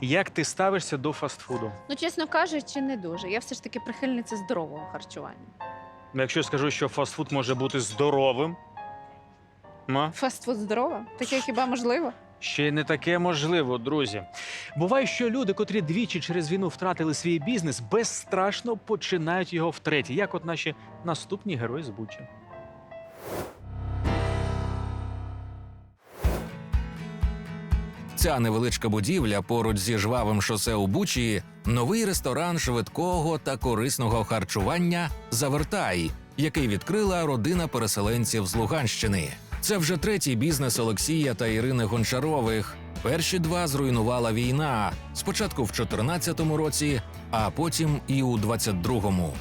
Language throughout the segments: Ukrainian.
Як ти ставишся до фастфуду? Ну, чесно кажучи, не дуже. Я все ж таки прихильниця здорового харчування. Ну, Якщо я скажу, що фастфуд може бути здоровим, ма? Фастфуд здорово? Таке хіба можливо? Ще й не таке можливо, друзі. Буває, що люди, котрі двічі через війну втратили свій бізнес, безстрашно починають його втретє, як от наші наступні герої з Бучі. Ця невеличка будівля поруч зі жвавим шосе у Бучі новий ресторан швидкого та корисного харчування Завертай, який відкрила родина переселенців з Луганщини. Це вже третій бізнес Олексія та Ірини Гончарових. Перші два зруйнувала війна спочатку в 2014 році, а потім і у 22-му.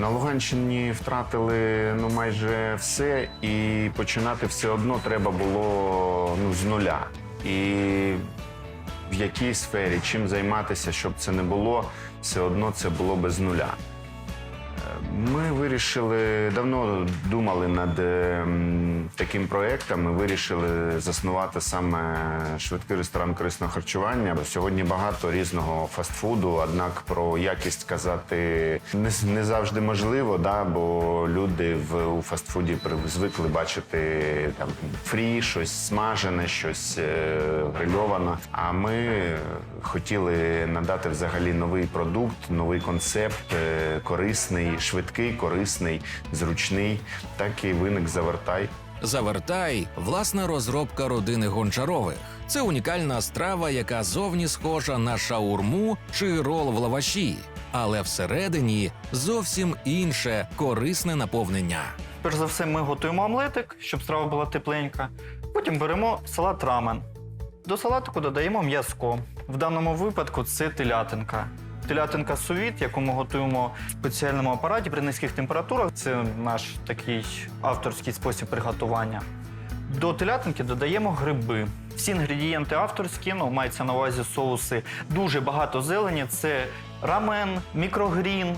На Луганщині втратили ну майже все, і починати все одно треба було ну, з нуля. І в якій сфері, чим займатися, щоб це не було, все одно це було без нуля. Ми вирішили, давно думали над е, таким проєктом. Ми вирішили заснувати саме швидкий ресторан корисного харчування. Сьогодні багато різного фастфуду, однак про якість казати не, не завжди можливо, да, бо люди в, у фастфуді звикли бачити там фрі, щось смажене, щось е, грильоване. А ми хотіли надати взагалі новий продукт, новий концепт, е, корисний, швидкий, корисний, зручний. Так і виник завертай. Завертай власна розробка родини Гончарових. Це унікальна страва, яка зовні схожа на шаурму чи рол в лаваші, але всередині зовсім інше корисне наповнення. Перш за все, ми готуємо омлетик, щоб страва була тепленька. Потім беремо салат рамен. До салатику додаємо м'язко. В даному випадку це телятинка. Телятинка сувіт, яку ми готуємо в спеціальному апараті при низьких температурах. Це наш такий авторський спосіб приготування. До телятинки додаємо гриби. Всі інгредієнти авторські, ну мається на увазі соуси. Дуже багато зелені. Це рамен, мікрогрін,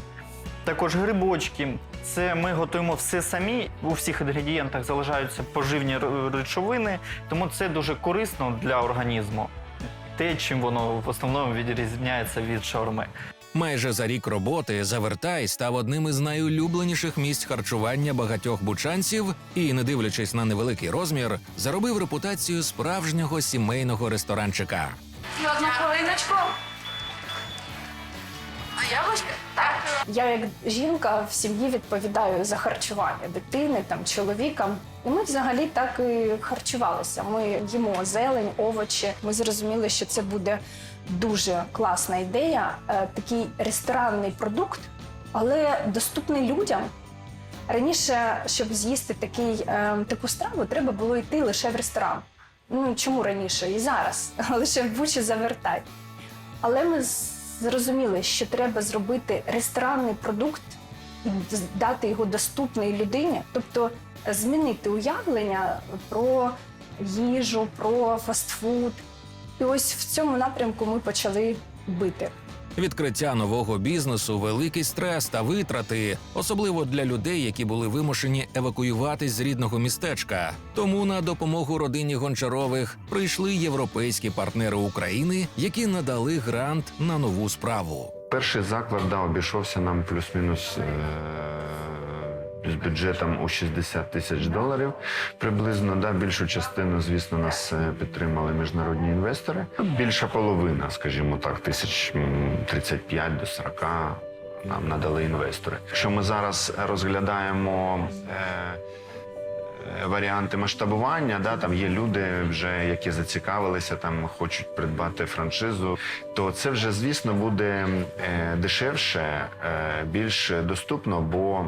також грибочки. Це ми готуємо все самі. У всіх інгредієнтах залишаються поживні речовини, тому це дуже корисно для організму. Те, чим воно в основному відрізняється від шаурми. Майже за рік роботи Завертай став одним із найулюбленіших місць харчування багатьох бучанців і, не дивлячись на невеликий розмір, заробив репутацію справжнього сімейного ресторанчика. Одну хвилиночку. А? Так. Я як жінка в сім'ї відповідаю за харчування дитини, там чоловіка. І ми взагалі так і харчувалися. Ми їмо зелень, овочі. Ми зрозуміли, що це буде дуже класна ідея, е, такий ресторанний продукт, але доступний людям. Раніше, щоб з'їсти такий, е, таку страву, треба було йти лише в ресторан. Ну чому раніше? І зараз лише в Бучі завертай. Але ми зрозуміли, що треба зробити ресторанний продукт і дати його доступний людині, тобто змінити уявлення про їжу, про фастфуд. І ось в цьому напрямку ми почали бити. Відкриття нового бізнесу великий стрес та витрати, особливо для людей, які були вимушені евакуюватись з рідного містечка. Тому на допомогу родині Гончарових прийшли європейські партнери України, які надали грант на нову справу. Перший заклад да, обійшовся нам плюс-мінус е- з бюджетом у 60 тисяч доларів приблизно. Да, більшу частину, звісно, нас е, підтримали міжнародні інвестори. Більша половина, скажімо так, тисяч 35 до 40 нам надали інвестори. Якщо ми зараз розглядаємо. Е- е, Варіанти масштабування, да, там є люди, вже які зацікавилися, там хочуть придбати франшизу, то це вже, звісно, буде е, дешевше, більш доступно, бо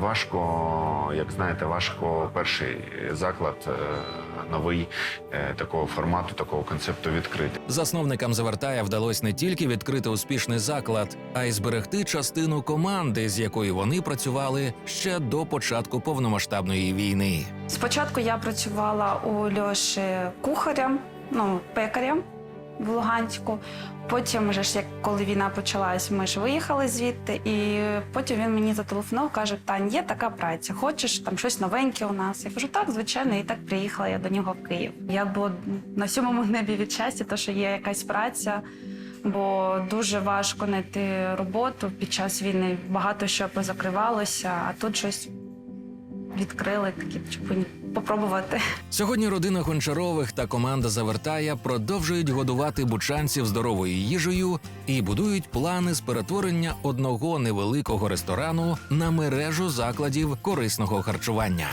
важко, як знаєте, важко перший заклад е, новий е, такого формату, такого концепту відкрити. Засновникам Завертая вдалося не тільки відкрити успішний заклад, а й зберегти частину команди, з якою вони працювали ще до початку повномасштабної війни. Спочатку я працювала у Льоші кухарем, ну, пекарем. В Луганську. Потім, вже ж як коли війна почалась, ми ж виїхали звідти, і потім він мені зателефонував, каже: Тань, є така праця, хочеш там щось новеньке у нас? Я кажу, так, звичайно, і так приїхала я до нього в Київ. Я була на сьомому небі від щастя, то що є якась праця. Бо дуже важко знайти роботу під час війни. Багато що позакривалося, а тут щось відкрили, такі чупині. попробувати. Сьогодні родина Гончарових та команда Завертая продовжують годувати бучанців здоровою їжею і будують плани з перетворення одного невеликого ресторану на мережу закладів корисного харчування.